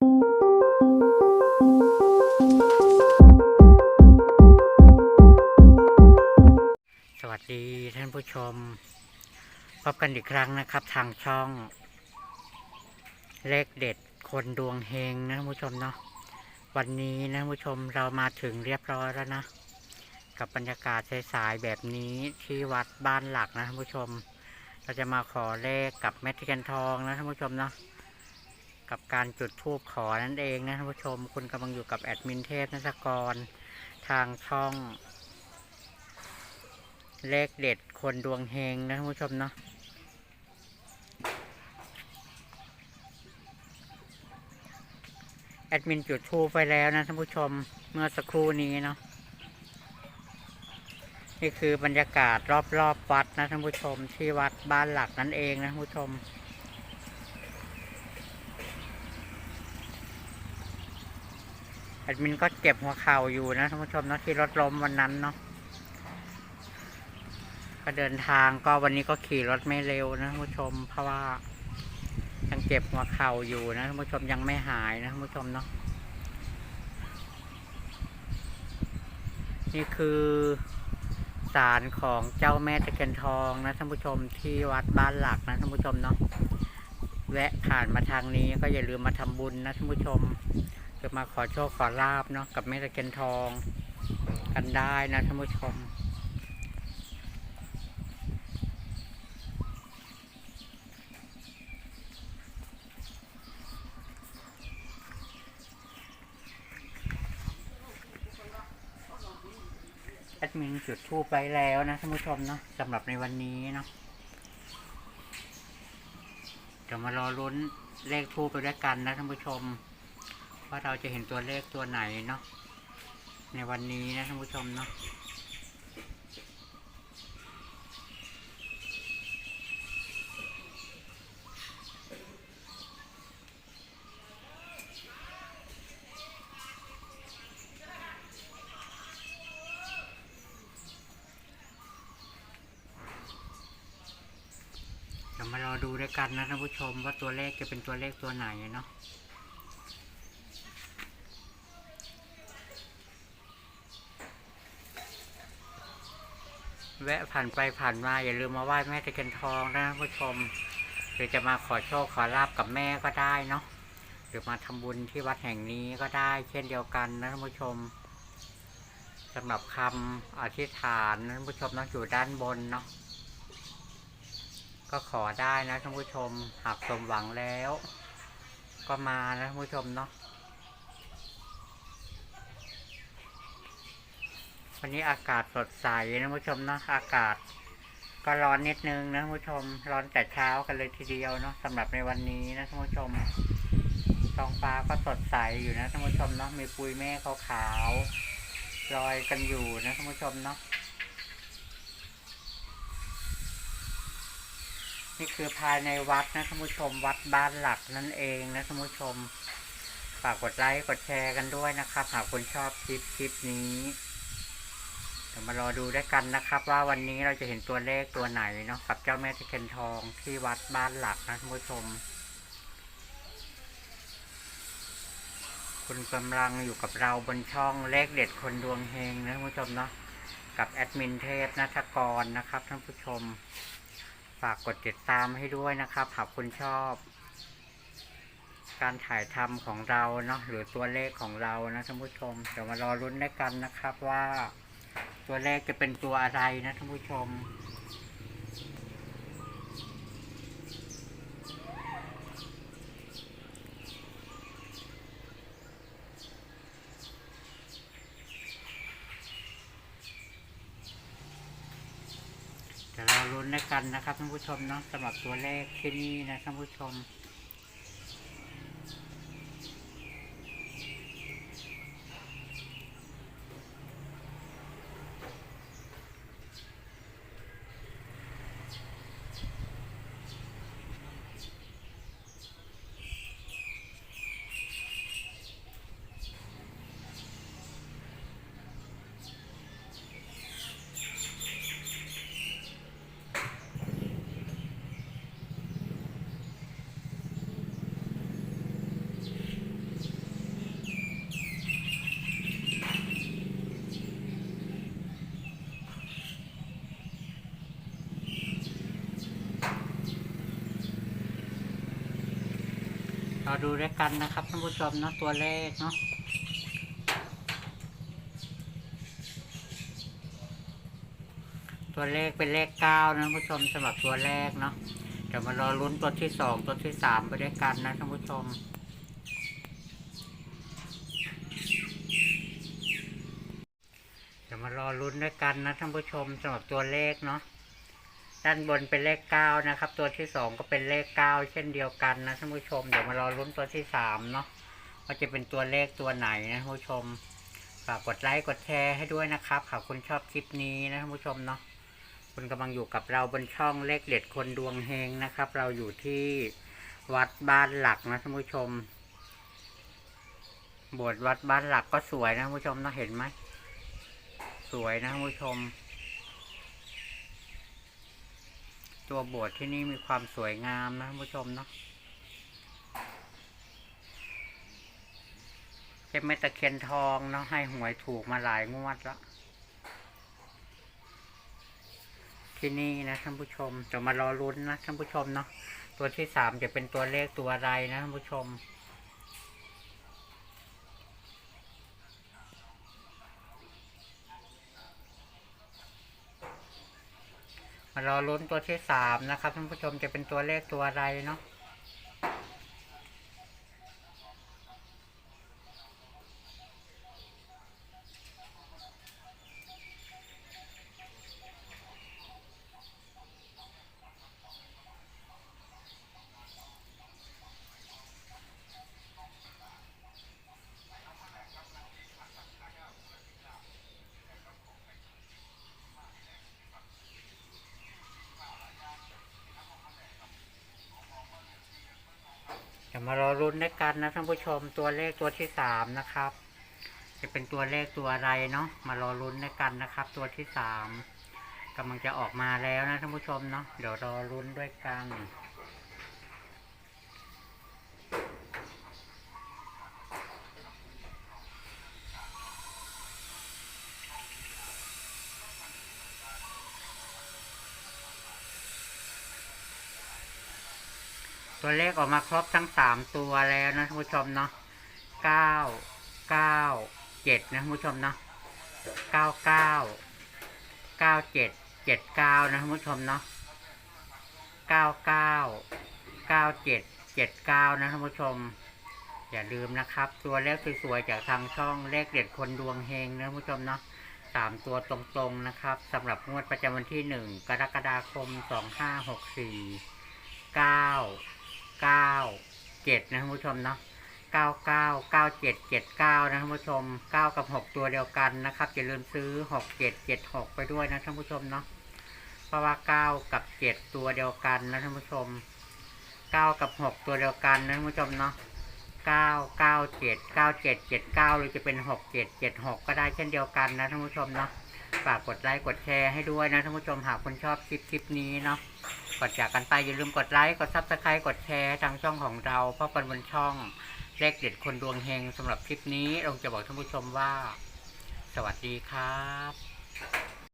สวัสดีท่านผู้ชม พบกันอีกครั้งนะครับ ทางช่อง เลขเด็ดคนดวงเฮงนะท่านผู้ชมเนาะวันนี้นะท่านผู้ชมเรามาถึงเรียบร้อยแล้วนะ กับบรรยากาศสายๆแบบนี้ที่วัดบ้านหลักนะท่านผู้ชม เราจะมาขอเลขกับแมทริกันทองนะท่านผู้ชมเนาะ กับการจุดธูปขอนั่นเองนะท่านผู้ชม คุณกำลังอยู่กับแอดมินเทพนัสกร ทางช่อง เลขเด็ดคนดวงเฮงนะท่านผู้ชมเนาะแอดมินจุดทูปไปแล้วนะท่านผู้ชมเมื่อสักครู่นี้เนาะนี่คือบรรยากาศรอบๆวัดนะท่านผู้ชมที่วัดบ้านหลักนั่นเองนะท่านผู้ชม แอ ดมินก็เก็บหัวเข่าอยู่นะท่านผู้ชมเนาะที่รถล้มวันนั้นเนาะก็เดินทางก็วันนี้ก็ขี่รถไม่เร็วนะท่านผู้ชม เพราะว่ายังเจ็บหัวเข่าอยู่นะท่านผู้ชมยังไม่หายนะท่านผู้ชมเนาะนี่คือศาลของเจ้าแม่ตะเคียนทองนะท่านผู้ชมที่วัดบ้านหลักนะท่านผู้ชมเนาะแวะผ่านมาทางนี้ก็อย่าลืมมาทำบุญนะท่านผู้ชม จะมาขอโชคขอลาบเนาะกับแม่ตะเคียนทองกันได้นะท่านผู้ชมแอดมินจุดทูปไปแล้วนะท่านผู้ชมเนาะสำหรับในวันนี้เนาะเดี๋ยวมารอลุ้นเลขทูปไปด้วยกันนะท่านผู้ชม ว่าเราจะเห็นตัวเลขตัวไหนเนาะในวันนี้นะท่านผู้ชมเนาะเดี๋ยวมารอดูด้วยกันนะท่านผู้ชมว่าตัวเลขจะเป็นตัวเลขตัวไหนเนาะ แวะผ่านไปผ่านมาอย่าลืมมาไหว้แม่ตะเคียนทองนะท่านผู้ชม หรือจะมาขอโชคขอลาบกับแม่ก็ได้เนาะหรือมาทำบุญที่วัดแห่งนี้ก็ได้ เช่นเดียวกันนะท่านผู้ชมสำหรับคำอธิษฐานนะท่านผู้ชมต้องอยู่ด้านบนเนาะก็ขอได้นะท่านผู้ชมหากสมหวังแล้ว ก็มานะท่านผู้ชมเนาะ วันนี้อากาศสดใสนะผู้ชมเนาะอากาศ ก็ร้อนนิดนึงนะผู้ชม ร้อนแต่เช้ากันเลยทีเดียวเนาะสำหรับในวันนี้นะท่านผู้ชมท้องฟ้าก็สดใสอยู่นะท่านผู้ชมเนาะมีปุยเมฆขาวๆลอยกันอยู่นะท่านผู้ชมเนาะนี่คือภายในวัดนะท่านผู้ชมวัดบ้านหลักนั่นเองนะท่านผู้ชมฝากกดไลค์กดแชร์กันด้วยนะครับหากคุณชอบคลิปคลิปนี้ ยวมารอดูด้วยกันนะครับ ว่าวันนี้เราจะเห็นตัวเลขตัวไหนเนาะกับเจ้าแม่ตะเคียนทองที่วัดบ้านหลักนะท่านผู้ชม คุณกำลังอยู่กับเราบนช่องเลขเด็ดคนดวงเฮงนะท่านผู้ชมเนาะกับแอดมินเทพนัทกรนะครับท่านผู้ชม ฝากกดติดตามให้ด้วยนะครับหากคุณชอบ การถ่ายทำของเราเนาะหรือตัวเลขของเรานะท่านผู้ชมเดี๋ยวมารอรุ้นด้วยกันนะครับว่า ตัวเลขจะเป็นตัวอะไรนะท่านผู้ชม เดี๋ยวเราลุ้นด้วยกันนะครับท่านผู้ชมเนาะสำหรับตัวเลขที่นี่นะท่านผู้ชม เราดูด้วยกันนะครับท่านผู้ชมเนาะตัวเลขเนาะตัวเลขเป็นเลขเก้านะท่านผู้ชมสำหรับตัวแรกเนาะเดี๋ยวมารอลุ้นตัวที่สองตัวที่สามไปด้วยกันนะท่านผู้ชมเดี๋ยวมารอลุ้นด้วยกันนะท่านผู้ชมสำหรับตัวเลขเนาะ ด้านบนเป็นเลขเก้านะครับ ตัวที่สองก็เป็นเลขเก้าเช่นเดียวกันนะท่านผู้ชมเดี๋ยวมารอลุ้นตัวที่สามเนาะว่าจะเป็นตัวเลขตัวไหนนะท่านผู้ชมฝากกดไลค์กดแชร์ให้ด้วยนะครับหากคุณชอบคลิปนี้นะท่านผู้ชมเนาะคุณกำลังอยู่กับเราบนช่องเลขเด็ดคนดวงเฮงนะครับ เราอยู่ที่วัดบ้านหลักนะท่านผู้ชมโบสถ์วัดบ้านหลักก็สวยนะท่านผู้ชมเนาะเห็นไหมสวยนะท่านผู้ชม ตัวโบสถ์ที่นี่มีความสวยงามนะท่านผู้ชมเนาะเจ้าแม่ตะเคียนทองเนาะให้หวยถูกมาหลายงวดแล้วที่นี่นะท่านผู้ชมจะมารอลุ้นนะท่านผู้ชมเนาะตัวที่สามจะเป็นตัวเลขตัวอะไรนะท่านผู้ชมารอลุ้นตัวที่สามนะครับท่านผู้ชมจะเป็นตัวเลขตัวอะไรเนาะ จะมารอรุ้นด้วยกันนะท่านผู้ชมตัวเลขตัวที่สามนะครับ จะเป็นตัวเลขตัวอะไรเนาะมารอรุ้นด้วยกันนะครับ ตัวที่สามกำลังจะออกมาแล้วนะท่านผู้ชมเนาะเดี๋ยวรอรุ้นด้วยกัน ตัวเลขออกมาครบทั้งสามตัวแล้วนะท่านผู้ชมเนาะเก้าเก้าเจ็ดนะท่านผู้ชมเนาะเก้าเก้าเก้าเจ็ดเจ็ดเก้านะท่านผู้ชมเนาะเก้าเก้าเก้าเจ็ดเจ็ดเก้านะท่านผู้ชม อย่าลืมนะครับ ตัวเลขสวยๆจากทางช่องเลขเด็ดคนดวงเฮงนะท่านผู้ชมเนาะสามตัวตรงๆนะครับสำหรับงวดประจำวันที่หนึ่งกรกฎาคมสองห้าหกสี่เก้า เก้าเจ็ดนะท่านผู้ชมเนาะเก้าเก้าเก้าเจ็ดเจ็ดเก้านะท่านผู้ชมเก้ากับหกตัวเดียวกันนะครับอย่าลืมซื้อหกเจ็ดเจ็ดหกไปด้วยนะท่านผู้ชมเนาะเพราะว่าเก้ากับเจ็ดตัวเดียวกันนะท่านผู้ชมเก้ากับหกตัวเดียวกันนะท่านผู้ชมเนาะเก้าเก้าเจ็ดเก้าเจ็ดเจ็ดเก้าหรือจะเป็นหกเจ็ดเจ็ดหกก็ได้เช่นเดียวกันนะท่านผู้ชมเนาะฝากกดไลค์กดแชร์ให้ด้วยนะท่านผู้ชมหากคุณชอบคลิปคลิปนี้เนาะ ก่อนจากกันไปอย่าลืมกดไลค์ กดซับสไครต์กดแชร์ทางช่องของเราเพราะเป็นบนช่องเลขเด็ดคนดวงเฮงสำหรับคลิปนี้เราจะบอกท่านผู้ชมว่า สวัสดีครับ